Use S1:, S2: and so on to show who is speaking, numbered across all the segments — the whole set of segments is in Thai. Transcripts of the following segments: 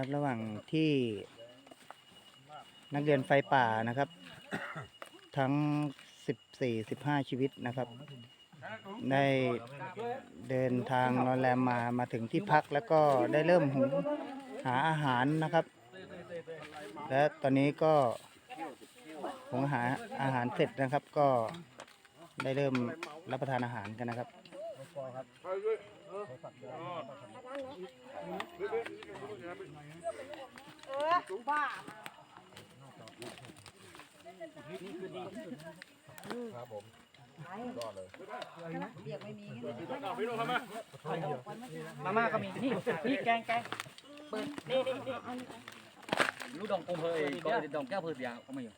S1: ครับ ระหว่างที่นักเรียนไฟป่านะครับ ทั้ง 14 15 ชีวิตนะครับ ได้เดินทางนอนแรมมามาถึงที่พักแล้วก็ได้เริ่มหุงหาอาหารนะครับ และตอนนี้ก็หุงหาอาหารเสร็จนะครับก็ได้เริ่มรับประทานอาหารกันนะครับ ครับผ
S2: มาม่าก็มีนี่นี่แกงแกงเปิดนี่นี่นี่ลูกดองกลมเฮยก็ดองแก้วเพื่อเดียวก็ไม่อยู่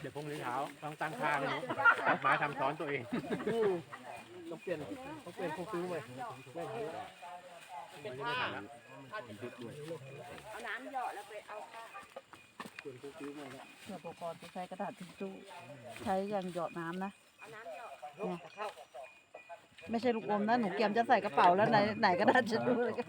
S3: เดี๋ยวพรุ่งนี้เช้าต้องตั้งค่าเลยนะมาทำซ้อนตัวเองต้องเปลี่ยนต้องเปลี่ยนพวกซื้อใหม่
S4: เอาน้ำเหยาะแล้วไปเอาข้าว
S5: เผื่ออุปกรณ์จะใช้กระดาษทิชชู่ใช้อย่างหยอดน้ำนะ
S4: เอาน้ำเหยาะ
S5: ไม่ใช่ลูกอมนะหนูเกียมจะใส่กระเป๋าแล้วไหนไหนกระดาษทิชชู่เลยก็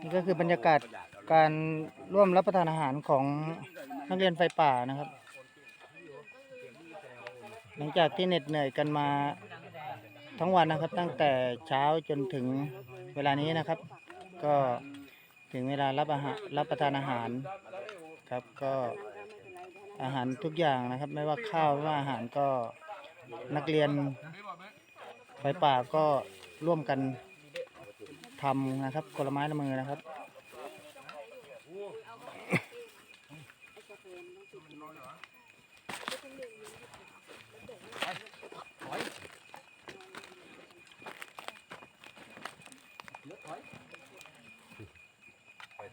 S1: นี่ก็คือบรรยากาศการร่วมรับประทานอาหารของนักเรียนไฟป่านะครับ หลังจากที่เหน็ดเหนื่อยกันมาทั้งวันนะครับตั้งแต่เช้าจนถึงเวลานี้นะครับ ก็ถึงเวลารับอาหารรับประทานอาหารครับก็อาหารทุกอย่างนะครับ ไม่ว่าข้าวไม่ว่าอาหารก็นักเรียนไฟป่าก็ร่วมกันทำนะครับคนละไม้ละมือนะครับ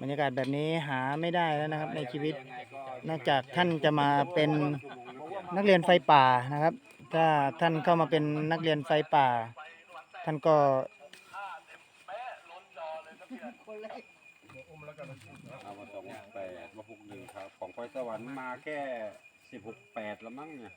S1: บรรยากาศแบบนี้หาไม่ได้แล้วนะครับ ในชีวิตนอกจากท่านจะมาเป็นนักเรียนไฟป่านะครับ ถ้าท่านเข้ามาเป็นนักเรียนไฟป่า ท่านก็
S6: เอามาสองแปดมาหกหนึ่งครับ ของไฟสวรรค์มาแค่สิบหกแปดละมั้งเนี่ย